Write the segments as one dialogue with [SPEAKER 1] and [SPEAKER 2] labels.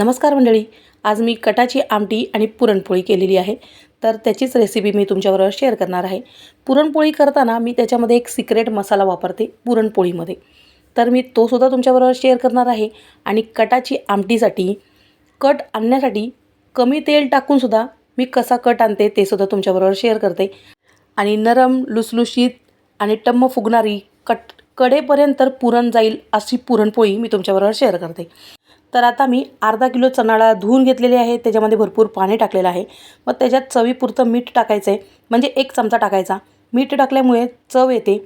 [SPEAKER 1] नमस्कार मंडळी. आज मी कटाची आमटी आणि पुरणपोळी केलेली आहे. तर त्याचीच रेसिपी मी तुमच्याबरोबर शेअर करणार आहे. पुरणपोळी करताना मी त्याच्यामध्ये एक सिक्रेट मसाला वापरते पुरणपोळीमध्ये. तर मी तोसुद्धा तुमच्याबरोबर शेअर करणार आहे आणि कटाची आमटीसाठी कट आणण्यासाठी कमी तेल टाकूनसुद्धा मी कसा कट आणते ते सुद्धा तुमच्याबरोबर शेअर करते. आणि नरम लुसलुशीत आणि टम्म फुगणारी कट कडेपर्यंत पुरण जाईल अशी पुरणपोळी मी तुमच्याबरोबर शेअर करते. तर आता मी अर्धा किलो चणा धुवून घेतलेली आहे. त्याच्यामध्ये भरपूर पाणी टाकलेलं आहे. मग त्याच्यात चवीपुरतं मीठ टाकायचं आहे म्हणजे एक चमचा टाकायचा. मीठ टाकल्यामुळे चव येते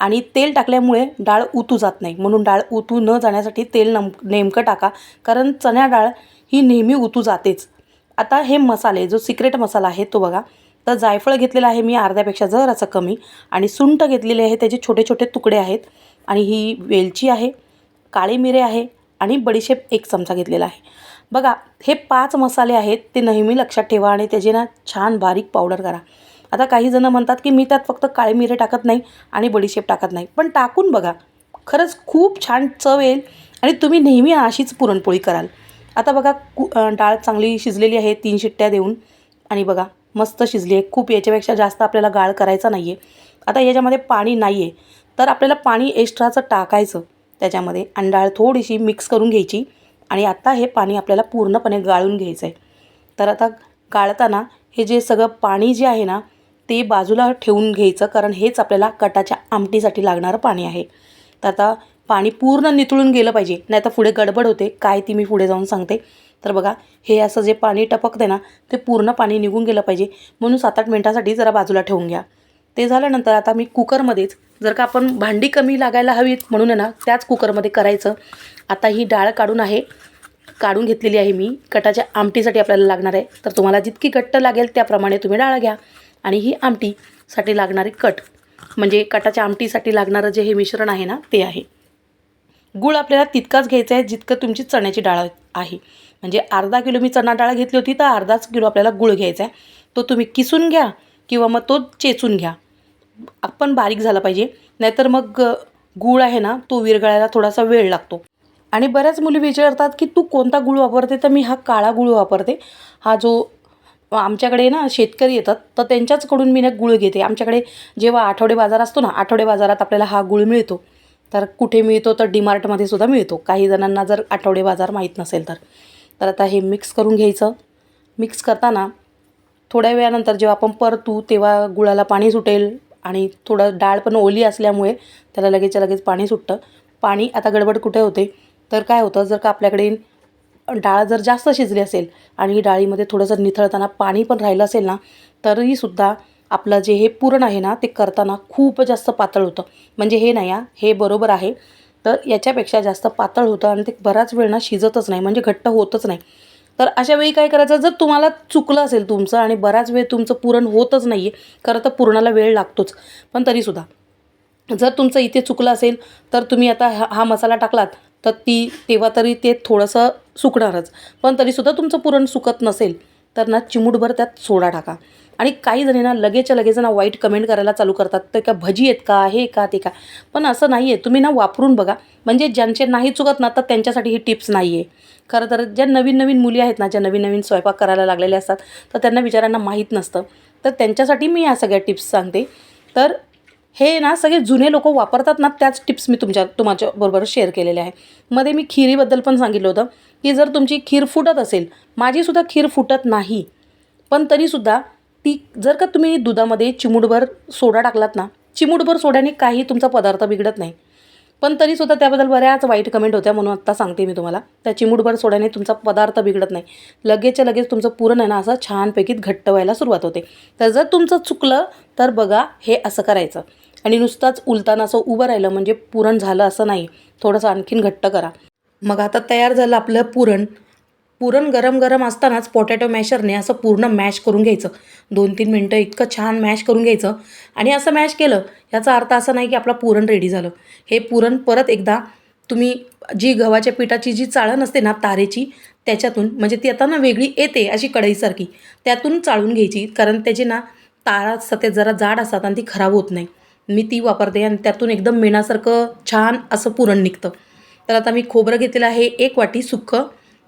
[SPEAKER 1] आणि तेल टाकल्यामुळे डाळ उतू जात नाही. म्हणून डाळ उतू न जाण्यासाठी तेल नम नेमकं टाका. कारण चण्या डाळ ही नेहमी उतू जातेच. आता हे मसाले जो सिक्रेट मसाला आहे तो बघा. तर जायफळ घेतलेला आहे मी अर्ध्यापेक्षा जराचं कमी आणि सुंठ घेतलेले आहे त्याचे छोटे छोटे तुकडे आहेत. आणि ही वेलची आहे काळी मिरे आहे आणि बडीशेप एक चमचा घेतलेला आहे. बघा हे पाच मसाले आहेत ते नेहमी लक्षात ठेवा आणि त्याची ना छान बारीक पावडर करा. आता काही जणं म्हणतात की मी त्यात फक्त काळे मिरे टाकत नाही आणि बडीशेप टाकत नाही. पण टाकून बघा खरंच खूप छान चव येईल आणि तुम्ही नेहमी अशीच पुरणपोळी कराल. आता बघा कु डाळ चांगली शिजलेली आहे तीन शिट्ट्या देऊन. आणि बघा मस्त शिजली आहे. खूप याच्यापेक्षा जास्त आपल्याला गाळ करायचा नाही आहे आता याच्यामध्ये पाणी नाही आहे तर आपल्याला पाणी एक्स्ट्राचं टाकायचं. त्याच्यामध्ये आणि डाळ थोडीशी मिक्स करून घ्यायची आणि आता हे पाणी आपल्याला पूर्णपणे गाळून घ्यायचं आहे तर आता गाळताना हे जे सगळं पाणी जे आहे ना ते बाजूला ठेवून घ्यायचं कारण हेच आपल्याला कटाच्या आमटीसाठी लागणारं पाणी आहे. तर आता पाणी पूर्ण नितळून गेलं पाहिजे नाही तर पुढे गडबड होते काय ती मी पुढे जाऊन सांगते. तर बघा हे असं जे पाणी टपकते ना ते पूर्ण पाणी निघून गेलं पाहिजे. म्हणून सात आठ मिनटासाठी जरा बाजूला ठेवून घ्या. ते झाल्यानंतर आता मी कुकरमध्येच जर का आपण भांडी कमी लागायला हवीत म्हणून आहे ना त्याच कुकरमध्ये करायचं. आता ही डाळ काढून आहे. काढून घेतलेली आहे मी. कटाच्या आमटीसाठी आपल्याला लागणार आहे. तर तुम्हाला जितकी घट्ट लागेल त्याप्रमाणे तुम्ही डाळ घ्या. आणि ही आमटीसाठी लागणारे कट. म्हणजे कटाच्या आमटीसाठी लागणारं जे हे मिश्रण आहे ना ते आहे. गूळ आपल्याला तितकाच घ्यायचा आहे जितकं तुमची चण्याची डाळ आहे. म्हणजे अर्धा किलो मी चणा डाळ घेतली होती तर अर्धाच किलो आपल्याला गूळ घ्यायचा आहे. तो तुम्ही किसून घ्या किंवा मग तो चेचून घ्या. आपण बारीक झाला पाहिजे. नाहीतर मग गूळ आहे ना तो विरघळायला थोडासा वेळ लागतो. आणि बऱ्याच मुली विचारतात की तू कोणता गूळ वापरते? तर मी हा काळा गूळ वापरते. हा जो आमच्याकडे ना शेतकरी येतात तर त्यांच्याचकडून मी ना गुळ घेते. आमच्याकडे जेव्हा आठवडे बाजार असतो ना आठवडे बाजारात आपल्याला हा गुळ मिळतो. तर कुठे मिळतो? तर डीमार्टमध्ये सुद्धा मिळतो. काही जणांना जर आठवडे बाजार माहीत नसेल तर. तर आता हे मिक्स करून घ्यायचं. मिक्स करताना थोड्या वेळानंतर जेव्हा आपण परतू तेव्हा गुळाला पाणी सुटेल. आणि थोडं डाळ पण ओली असल्यामुळे त्याला लगेचच्या लगेच पाणी सुटतं. पाणी आता गडबड कुठे होते? तर काय होतं जर का आपल्याकडे डाळ जर जास्त शिजली असेल आणि डाळीमध्ये थोडंसं निथळताना पाणी पण राहिलं असेल ना तरीसुद्धा आपलं जे हे पुरण आहे ना ते करताना खूप जास्त पातळ होतं. म्हणजे हे नाही हे बरोबर आहे. तर याच्यापेक्षा जास्त पातळ होतं आणि ते बराच वेळ ना शिजतच नाही म्हणजे घट्ट होतच नाही. तर अशा वेळी काय करायचं जर तुम्हाला चुकलं असेल तुमचं आणि बराच वेळ तुमचं पुरण होतच नाही आहे खरं तर पुरणाला वेळ लागतोच. पण तरीसुद्धा जर तुमचं इथे चुकलं असेल तर तुम्ही आता हा हा मसाला टाकलात तर ती तेव्हा तरी ते थोडंसं सुकणारच. पण तरीसुद्धा तुमचं पुरण सुकत नसेल तर ना चिमूटभर त्यात सोडा टाका. आणि काही जणी ना लगेचच्या लगेच ना वाईट कमेंट करायला चालू करतात. तर का भजी आहेत का? हे का? ते का? पण असं नाही आहे तुम्ही ना वापरून बघा. म्हणजे ज्यांचे नाही चुकत ना तर त्यांच्यासाठी ही टिप्स नाही आहे खरं तर ज्या नवीन नवीन मुली आहेत ना ज्या नवीन नवीन स्वयंपाक करायला लागलेल्या असतात तर त्यांना विचारांना माहीत नसतं. तर त्यांच्यासाठी मी या सगळ्या टिप्स सांगते. तर हे ना सगळे जुने लोक वापरतात ना त्याच टिप्स मी तुमच्या तुमच्याबरोबर शेअर केलेल्या आहे. मध्ये मी खिरीबद्दल पण सांगितलं होतं की जर तुमची खीर फुटत असेल माझीसुद्धा खीर फुटत नाही पण तरीसुद्धा ती जर का तुम्ही दुधामध्ये चिमूटभर सोडा टाकलात ना चिमूटभर सोड्याने काही तुमचा पदार्थ बिघडत नाही. पण तरीसुद्धा त्याबद्दल बऱ्याच वाईट कमेंट होत्या म्हणून आत्ता सांगते मी तुम्हाला. त्या चिमूटभर सोड्याने तुमचा पदार्थ बिघडत नाही. लगेचच्या लगेच तुमचं पुरण आहे ना असं छानपैकी घट्ट व्हायला सुरुवात होते. तर जर तुमचं चुकलं तर बघा हे असं करायचं. आणि नुसताच उलताना असं उभं राहिलं म्हणजे पुरण झालं असं नाही. थोडंसं आणखीन घट्ट करा. मग आता तयार झालं आपलं पुरण. पुरण गरम गरम असतानाच पोटॅटो मॅशरने असं पूर्ण मॅश करून घ्यायचं. दोन तीन मिनटं इतकं छान मॅश करून घ्यायचं. आणि असं मॅश केलं याचा अर्थ असा नाही की आपलं पुरण रेडी झालं. हे पुरण परत एकदा तुम्ही जी गव्हाच्या पिठाची जी चाळण असते ना तारेची त्याच्यातून म्हणजे ती आता ना वेगळी येते अशी कढईसारखी त्यातून चाळून घ्यायची. कारण त्याची ना तारा असतात ते जरा जाड असतात आणि ती खराब होत नाही. मी ती वापरते आणि त्यातून एकदम मेणासारखं छान असं पुरण निघतं. तर आता मी खोबरं घेतलेलं आहे एक वाटी सुक्कं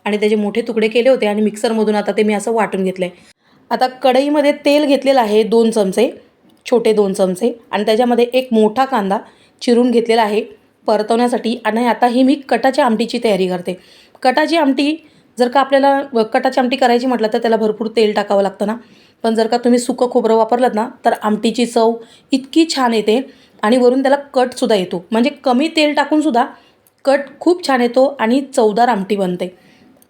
[SPEAKER 1] आणि त्याचे मोठे तुकडे केले होते आणि मिक्सरमधून आता ते मी असं वाटून घेतलं आहे आता कढईमध्ये तेल घेतलेलं आहे दोन चमचे छोटे दोन चमचे आणि त्याच्यामध्ये एक मोठा कांदा चिरून घेतलेला आहे परतवण्यासाठी आणि आता ही मी कटाच्या आमटीची तयारी करते. कटाची आमटी जर का आपल्याला कटाची आमटी करायची म्हटलं तर त्याला भरपूर तेल टाकावं लागतं ना. पण जर का तुम्ही सुकं खोबरं वापरलं ना तर आमटीची चव इतकी छान येते आणि वरून त्याला कटसुद्धा येतो. म्हणजे कमी तेल टाकूनसुद्धा कट खूप छान येतो आणि चवदार आमटी बनते.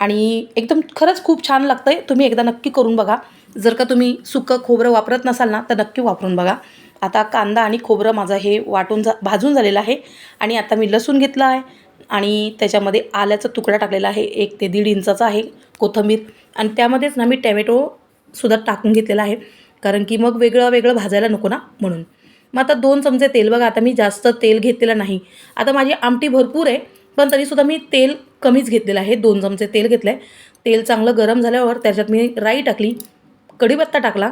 [SPEAKER 1] आणि एकदम खरंच खूप छान लागतं आहे तुम्ही एकदा नक्की करून बघा. जर का तुम्ही सुकं खोबरं वापरत नसाल ना तर नक्की वापरून बघा. आता कांदा आणि खोबरं माझं हे वाटून जा भाजून झालेलं आहे आणि आता मी लसूण घेतला आहे आणि त्याच्यामध्ये आल्याचा तुकडा टाकलेला आहे. एक ते दीड इंचाचा आहे कोथिंबीर. आणि त्यामध्येच ना मी सुद्धा टाकून घेतलेला आहे. कारण की मग वेगळं वेगळं भाजायला नको ना म्हणून. मग आता दोन चमचे तेल बघा आता मी जास्त तेल घेतलेलं नाही. आता माझी आमटी भरपूर आहे पण तरीसुद्धा मी तेल कमीच घेतलेलं आहे. दोन चमचे तेल घेतलं आहे तेल चांगलं गरम झाल्यावर त्याच्यात मी राई टाकली कढीपत्ता टाकला.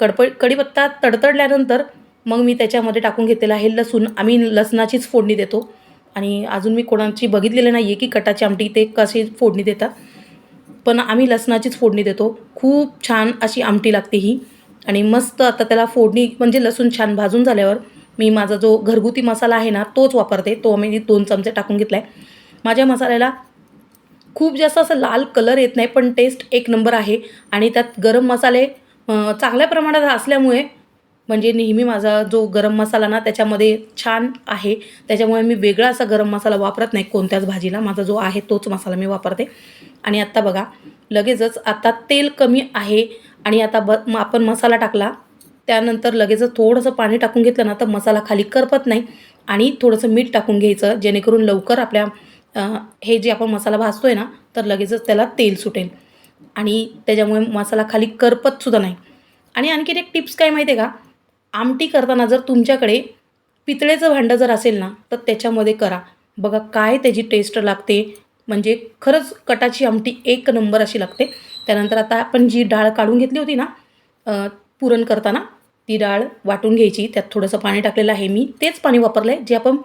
[SPEAKER 1] कडप कढीपत्ता तडतडल्यानंतर मग मी त्याच्यामध्ये टाकून घेतलेलं आहे लसूण. आम्ही लसणाचीच फोडणी देतो. आणि अजून मी कोणाची बघितलेलं नाही आहे की कटाची आमटी ते कशी फोडणी देतात. पण आम्ही लसणाचीच फोडणी देतो. खूप छान अशी आमटी लागते ही. आणि मस्त आता त्याला फोडणी म्हणजे लसूण छान भाजून झाल्यावर मी माझा जो घरगुती मसाला आहे ना तोच वापरते. तो मी दोन चमचे टाकून घेतला आहे माझ्या मसाल्याला खूप जास्त असं लाल कलर येत नाही पण टेस्ट एक नंबर आहे. आणि त्यात गरम मसाले चांगल्या प्रमाणात असल्यामुळे म्हणजे नेहमी माझा जो गरम मसाला ना त्याच्यामध्ये छान आहे. त्याच्यामुळे मी वेगळा असा गरम मसाला वापरत नाही कोणत्याच भाजीला. माझा जो आहे तोच मसाला मी वापरते. आणि आत्ता बघा लगेचच आता तेल कमी आहे आणि आता ब म आपण मसाला टाकला त्यानंतर लगेचच थोडंसं पाणी टाकून घेतलं ना तर मसाला खाली करपत नाही. आणि थोडंसं मीठ टाकून घ्यायचं जेणेकरून लवकर आपल्या हे जे आपण मसाला भाजतोय ना तर लगेचच त्याला तेल सुटेल. आणि त्याच्यामुळे मसाला खाली करपतसुद्धा नाही. आणि आणखीन एक टिप्स काय माहिती आहे का? आमटी करताना जर तुमच्याकडे पितळेचं भांडं जर असेल ना तर त्याच्यामध्ये करा. बघा काय त्याची टेस्ट लागते म्हणजे खरंच कटाची आमटी एक नंबर अशी लागते. त्यानंतर आता आपण जी डाळ काढून घेतली होती ना पुरण करताना ती डाळ वाटून घ्यायची. त्यात थोडंसं पाणी टाकलेलं आहे मी. तेच पाणी वापरलं आहे जे आपण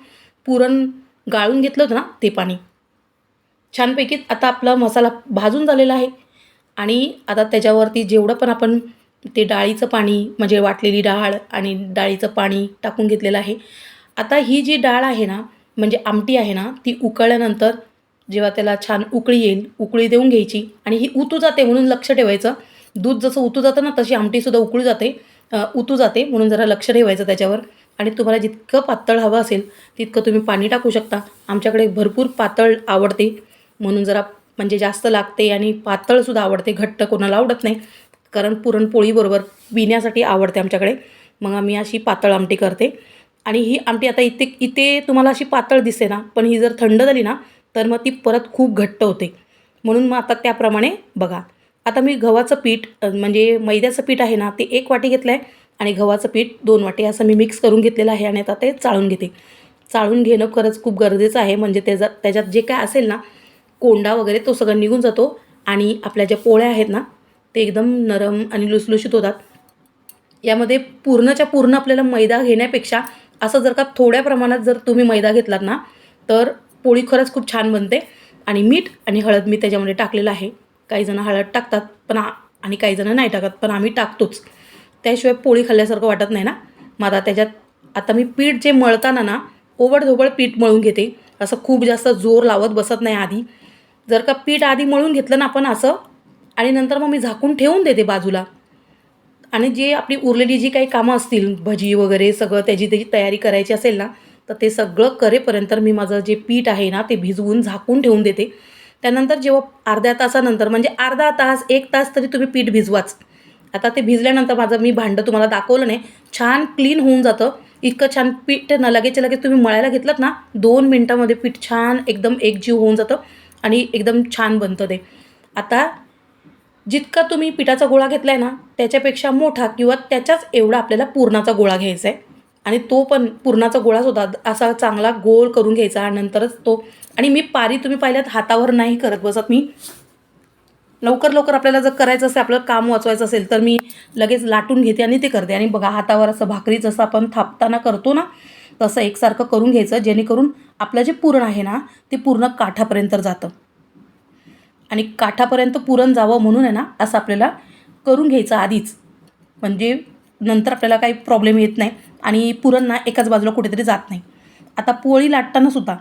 [SPEAKER 1] पुरण गाळून घेतलं होतं ना ते पाणी. छानपैकी आता आपला मसाला भाजून झालेला आहे. आणि आता त्याच्यावरती जेवढं पण आपण ते डाळीचं पाणी म्हणजे वाटलेली डाळ आणि डाळीचं पाणी टाकून घेतलेलं आहे. आता ही जी डाळ आहे ना म्हणजे आमटी आहे ना ती उकळल्यानंतर जेव्हा त्याला छान उकळी येईल उकळी देऊन घ्यायची आणि ही उतू जाते म्हणून लक्ष ठेवायचं. दूध जसं उतू जातं ना तशी आमटीसुद्धा उकळू जाते. उतू जाते म्हणून जरा लक्ष ठेवायचं त्याच्यावर. आणि तुम्हाला जितकं पातळ हवं असेल तितकं तुम्ही पाणी टाकू शकता. आमच्याकडे भरपूर पातळ आवडते म्हणून जरा म्हणजे जास्त लागते आणि पातळसुद्धा आवडते. घट्ट कोणाला आवडत नाही. कारण पुरणपोळीबरोबर पिण्यासाठी आवडते आमच्याकडे. मग आम्ही अशी पातळ आमटी करते. आणि ही आमटी आता इथे इथे तुम्हाला अशी पातळ दिसते ना पण ही जर थंड झाली ना तर मग ती परत खूप घट्ट होते. म्हणून मग आता त्याप्रमाणे बघा. आता मी गव्हाचं पीठ म्हणजे मैद्याचं पीठ आहे ना ते एक वाटी घेतलं आहे आणि गव्हाचं पीठ दोन वाटी. असं मी मिक्स करून घेतलेलं आहे आणि आता ते चाळून घेते. चाळून घेणं खरंच खूप गरजेचं आहे. म्हणजे त्याचा त्याच्यात जे काय असेल ना कोंडा वगैरे तो सगळं निघून जातो आणि आपल्या ज्या पोळ्या आहेत ना ते एकदम नरम आणि लुसलुशीत होतात. यामध्ये पूर्णच्या पूर्ण आपल्याला मैदा घेण्यापेक्षा असं जर का थोड्या प्रमाणात जर तुम्ही मैदा घेतलात ना तर पोळी खरंच खूप छान बनते. आणि मीठ आणि हळद मी त्याच्यामध्ये टाकलेलं आहे. काही जण हळद टाकतात पण आ- आणि काही जण नाही टाकत पण आम्ही टाकतोच. त्याशिवाय पोळी खाल्ल्यासारखं वाटत नाही ना? मग आता त्याच्यात आता मी पीठ जे मळताना ना ओबडधोबड पीठ मळून घेते. असं खूप जास्त जोर लावत बसत नाही आधी. जर का पीठ आधी मळून घेतलं ना आपण असं आणि नंतर मग मी झाकून ठेवून देते बाजूला. आणि जे आपली उरलेली जी काही कामं असतील भजी वगैरे सगळं त्याची त्याची तयारी करायची असेल ना तर ते सगळं करेपर्यंत मी माझं जे पीठ आहे ना ते भिजवून झाकून ठेवून देते. त्यानंतर जेव्हा अर्ध्या तासानंतर म्हणजे अर्धा तास एक तास तरी तुम्ही पीठ भिजवाच. आता ते भिजल्यानंतर माझं मी भांडं तुम्हाला दाखवलं नाही. छान क्लीन होऊन जातं. इतकं छान पीठ न लगेच लगेच तुम्ही मळायला घेतलं ना दोन मिनटामध्ये पीठ छान एकदम एकजीव होऊन जातं आणि एकदम छान बनतं ते. आता जितका तुम्ही पिठाचा गोळा घेतला आहे ना त्याच्यापेक्षा मोठा किंवा त्याच्याच एवढा आपल्याला पुरणाचा गोळा घ्यायचा आहे आणि तो पण पुरणाचा गोळाच होता. असा चांगला गोल करून घ्यायचा आणि नंतरच तो आणि मी पारी तुम्ही पाहिल्यात हातावर नाही करत बसत मी. लवकर लवकर आपल्याला जर करायचं असेल आपलं काम वाचवायचं असेल तर मी लगेच लाटून घेते आणि ते करते. आणि बघा हातावर असं भाकरी जसं आपण थापताना करतो ना तसं एकसारखं करून घ्यायचं जेणेकरून आपलं जे पुरण आहे ना ते पूर्ण काठापर्यंत जातं. आणि काठापर्यंत पुरण जावं म्हणून आहे ना असं आपल्याला करून घ्यायचं आधीच. म्हणजे नंतर आपल्याला काही प्रॉब्लेम येत नाही आणि पुरण ना एकाच बाजूला कुठेतरी जात नाही. आता पोळी लाटताना सुद्धा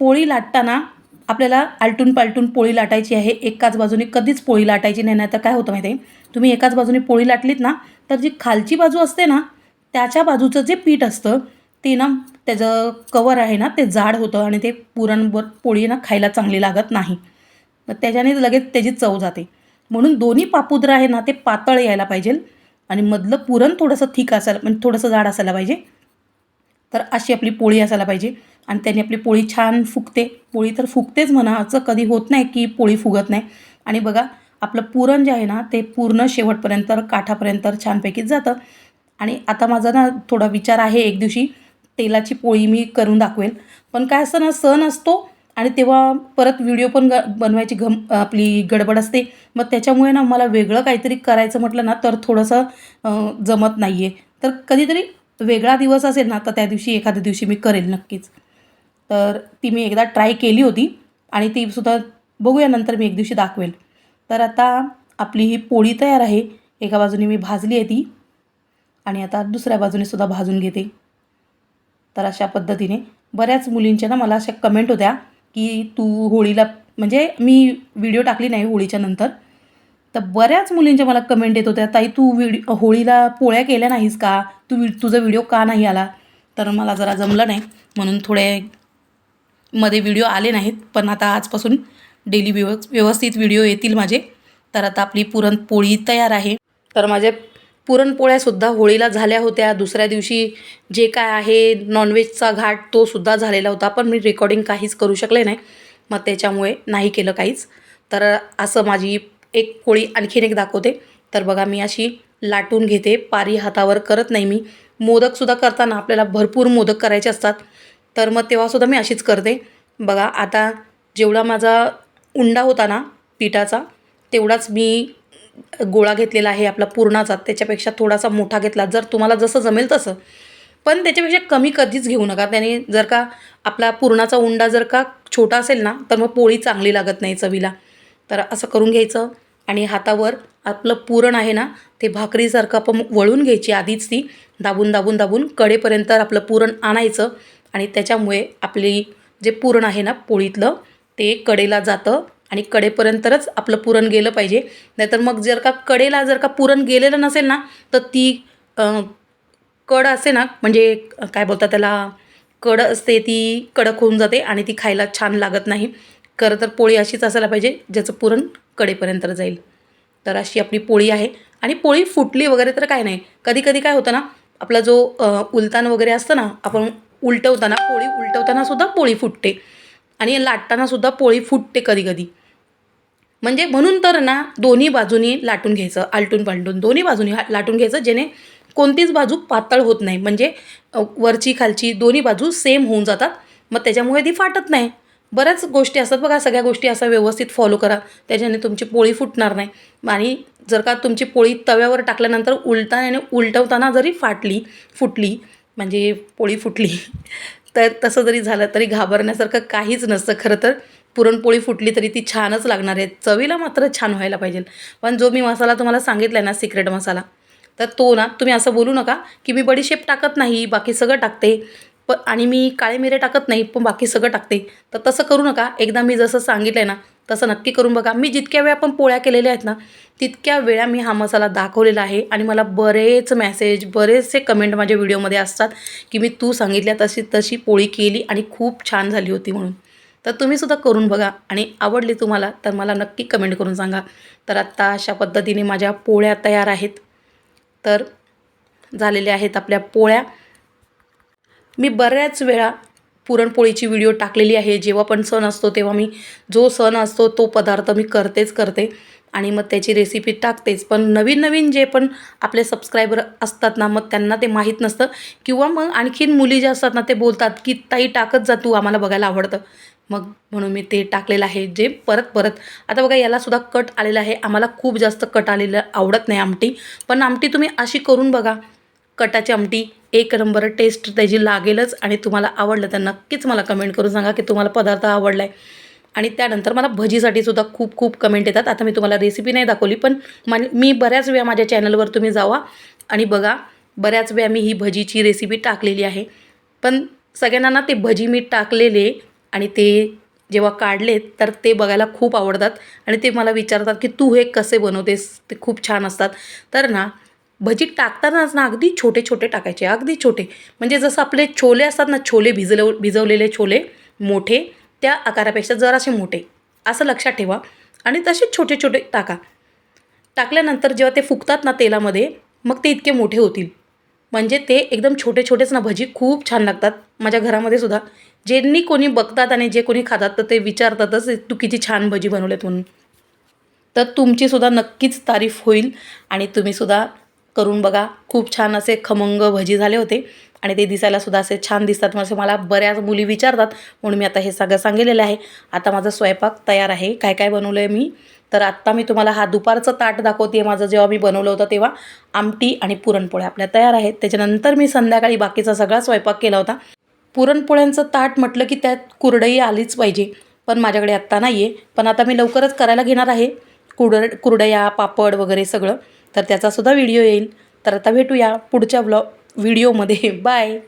[SPEAKER 1] पोळी लाटताना आपल्याला आलटून पालटून पोळी लाटायची आहे. एकाच बाजूने कधीच पोळी लाटायची नाही नाही तर काय होतं माहिती आहे तुम्ही एकाच बाजूने पोळी लाटलीत ना तर जी खालची बाजू असते ना त्याच्या बाजूचं जे पीठ असतं ते ना त्याचं कवर आहे ना ते जाड होतं आणि ते पुरणवर पोळी ना खायला चांगली लागत नाही. मग त्याच्याने लगेच त्याची चव जाते. म्हणून दोन्ही पापुद्र आहे ना ते पातळ यायला पाहिजे. आणि मधलं पुरण थोडंसं थिक असायला म्हणजे थोडंसं जाड असायला पाहिजे. तर अशी आपली पोळी असायला पाहिजे. आणि त्याने आपली पोळी छान फुगते. पोळी तर फुगतेच म्हणा असं कधी होत नाही की पोळी फुगत नाही. आणि बघा आपलं पुरण जे आहे ना ते पूर्ण शेवटपर्यंत काठापर्यंत छानपैकी जातं. आणि आता माझा ना थोडा विचार आहे एक दिवशी तेलाची पोळी मी करून दाखवेल. पण काय असतं ना सण असतो आणि तेव्हा परत व्हिडिओ पण ग बनवायची घम आपली गडबड असते. मग त्याच्यामुळे ना मला वेगळं काहीतरी करायचं म्हटलं ना तर थोडंसं जमत नाही आहे तर कधीतरी वेगळा दिवस असेल ना तर त्या दिवशी एखाद्या दिवशी मी करेल नक्कीच. तर ती मी एकदा ट्राय केली होती आणि ती सुद्धा बघूया नंतर मी एक दिवशी दाखवेल. तर आता आपली ही पोळी तयार आहे. एका बाजूने मी भाजली आहे ती आणि आता दुसऱ्या बाजूने सुद्धा भाजून घेते. तर अशा पद्धतीने बऱ्याच मुलींच्या ना मला अशा कमेंट होत्या. की तू होळीला म्हणजे मी व्हिडिओ टाकली नाही होळीच्या नंतर तर बऱ्याच मुलींच्या मला कमेंट येत होत्या ताई तू व्हिडिओ होळीला पोळ्या केल्या नाहीस का? तू व्हि तुझा व्हिडिओ का नाही आला? तर मला जरा जमलं नाही म्हणून थोडे मध्ये व्हिडिओ आले नाहीत पण आता आजपासून डेली व्यव व्यवस्थित व्हिडिओ येतील माझे. तर आता आपली पुरणपोळी तयार आहे. तर माझे पुरणपोळ्यासुद्धा होळीला झाल्या होत्या. दुसऱ्या दिवशी जे काय आहे नॉनव्हेजचा घाट तोसुद्धा झालेला होता. पण मी रेकॉर्डिंग काहीच करू शकले नाही. मग त्याच्यामुळे नाही केलं काहीच. तर असं माझी एक पोळी आणखीन एक दाखवते. तर बघा मी अशी लाटून घेते. पारी हातावर करत नाही मी. मोदकसुद्धा करताना आपल्याला भरपूर मोदक करायचे असतात. तर मग तेव्हासुद्धा मी अशीच करते. बघा आता जेवढा माझा उंडा होता ना पिठाचा तेवढाच मी गोळा घेतलेला आहे आपला पुरणाचा त्याच्यापेक्षा थोडासा मोठा घेतला. जर तुम्हाला जसं जमेल तसं. पण त्याच्यापेक्षा कमी कधीच घेऊ नका. त्याने जर का आपला पुरणाचा उंडा जर का छोटा असेल ना तर मग पोळी चांगली लागत नाही चवीला. तर असं करून घ्यायचं. आणि हातावर आपलं पुरण आहे ना ते भाकरीसारखं आपण वळून घ्यायची आधीच ती. दाबून दाबून दाबून कडेपर्यंत आपलं पुरण आणायचं. आणि त्याच्यामुळे आपली जे पुरण आहे ना पोळीतलं ते कडेला जातं. आणि कडेपर्यंतच आपलं पुरण गेलं पाहिजे. नाहीतर मग जर का कडेला जर का पुरण गेलेलं नसेल ना तर ती कड असते ना म्हणजे काय बोलतात त्याला कड असते ती कडक होऊन जाते आणि ती खायला छान लागत नाही. खरं तर पोळी अशीच असायला पाहिजे ज्याचं पुरण कडेपर्यंत जाईल. तर अशी आपली पोळी आहे. आणि पोळी फुटली वगैरे तर काय नाही. कधी कधी काय होतं ना आपला जो उलतान वगैरे असतं ना आपण उलटवताना पोळी उलटवताना सुद्धा पोळी फुटते. आणि लाटताना सुद्धा पोळी फुटते कधी कधी. म्हणजे म्हणून तर ना दोन्ही बाजूनी लाटून घ्यायचं आलटून पालटून. दोन्ही बाजूनी हा- लाटून घ्यायचं जेणे कोणतीच बाजू पातळ होत नाही. म्हणजे वरची खालची दोन्ही बाजू सेम होऊन जातात. मग त्याच्यामुळे ती फाटत नाही. बऱ्याच गोष्टी असतात बघा सगळ्या गोष्टी असा व्यवस्थित फॉलो करा. त्याच्याने तुमची पोळी फुटणार नाही. आणि जर का तुमची पोळी तव्यावर टाकल्यानंतर उलटाने आणि उलटवताना जरी फाटली फुटली म्हणजे पोळी फुटली तर तसं जरी झालं तरी घाबरण्यासारखं काहीच नसतं. खरं तर पुरणपोळी फुटली तरी ती छानच लागणार आहे. चवीला मात्र छान व्हायला पाहिजे. पण जो मी मसाला तुम्हाला सांगितला आहे ना सिक्रेट मसाला तर तो ना तुम्ही असं बोलू नका की मी बडीशेप टाकत नाही बाकी सगळं टाकते. प आणि मी काळे मिरे टाकत नाही पण बाकी सगळं टाकते. तर तसं करू नका. एकदा मी जसं सांगितलं आहे ना तसं नक्की करून बघा. मी जितक्या वेळा पण पोळ्या केलेल्या आहेत ना तितक्या वेळा मी हा मसाला दाखवलेला आहे आणि मला बरेच मेसेज बरेचसे कमेंट माझ्या व्हिडिओमध्ये असतात की मी तू सांगितल्या तशी तशी पोळी केली आणि खूप छान झाली होती म्हणून. तर तुम्हीसुद्धा करून बघा आणि आवडली तुम्हाला तर मला नक्की कमेंट करून सांगा. तर आत्ता अशा पद्धतीने माझ्या पोळ्या तयार आहेत. तर झालेल्या आहेत आपल्या पोळ्या. मी बऱ्याच वेळा पुरणपोळीची व्हिडिओ टाकलेली आहे. जेव्हा पण सण असतो तेव्हा मी जो सण असतो तो पदार्थ मी करतेच करते. आणि मग त्याची रेसिपी टाकतेच. पण नवीन नवीन जे पण आपले सबस्क्रायबर असतात ना मग त्यांना ते माहीत नसतं. किंवा मग आणखीन मुली ज्या असतात ना ते बोलतात की ताई टाकत जा तू आम्हाला बघायला आवडतं. मग म्हणून मी ते टाकलेलं आहे. जे परत परत. आता बघा यालासुद्धा कट आलेला आहे. आम्हाला खूप जास्त कट आलेलं आवडत नाही आमटी. पण आमटी तुम्ही अशी करून बघा. कटाची आमटी एक नंबर टेस्ट त्याची लागेलच आणि तुम्हाला आवडलं तर नक्कीच मला कमेंट करून सांगा की तुम्हाला पदार्थ आवडला आहे आणि त्यानंतर मला भजीसाठी सुद्धा खूप खूप कमेंट येतात. आता मी तुम्हाला रेसिपी नाही दाखवली पण मान मी बऱ्याच वेळा माझ्या चॅनलवर तुम्ही जावा आणि बघा बऱ्याच वेळा मी ही भजीची रेसिपी टाकलेली आहे. पण सगळ्यांना ना ते भजी मी टाकलेले आणि ते जेव्हा काढलेत तर ते बघायला खूप आवडतात आणि ते मला विचारतात की तू हे कसे बनवतेस? ते खूप छान असतात. तर ना भजी टाकतानाच ना अगदी छोटे छोटे टाकायचे अगदी छोटे. म्हणजे जसं आपले छोले असतात ना छोले भिजलव भिजवलेले छोले मोठे त्या आकारापेक्षा जरासे मोठे असं लक्षात ठेवा. आणि तसे छोटे छोटे टाका. टाकल्यानंतर जेव्हा ते फुगतात ना तेलामध्ये मग ते इतके मोठे होतील. म्हणजे ते एकदम छोटे छोटेच ना भजी खूप छान लागतात. माझ्या घरामध्ये सुद्धा. ज्यांनी कोणी बघतात आणि जे कोणी खातात तर ते विचारतातच तू किती छान भजी बनवलेत म्हणून. तर तुमचीसुद्धा नक्कीच तारीफ होईल. आणि तुम्हीसुद्धा करून बघा. खूप छान असे खमंग भजी झाले होते. आणि ते दिसायलासुद्धा असे छान दिसतात. म्हणजे मला बऱ्याच मुली विचारतात म्हणून मी आता हे सगळं सांगितलेलं आहे. आता माझा स्वयंपाक तयार आहे. काय काय बनवलं आहे मी? तर आत्ता मी तुम्हाला हा दुपारचं ताट दाखवते माझं जेव्हा मी बनवलं होतं तेव्हा. आमटी आणि पुरणपोळ्या आपल्या तयार आहेत. त्याच्यानंतर मी संध्याकाळी बाकीचा सगळा स्वयंपाक केला होता. पुरणपोळ्यांचं ताट म्हटलं की त्यात कुरडई आलीच पाहिजे. पण माझ्याकडे आत्ता नाही आहे पण आता मी लवकरच करायला घेणार आहे. कुरड कुरडया पापड वगैरे सगळं. तर त्याचासुद्धा व्हिडिओ येईल. तर आता भेटूया पुढच्या ब्लॉग व्हिडिओमध्ये. बाय.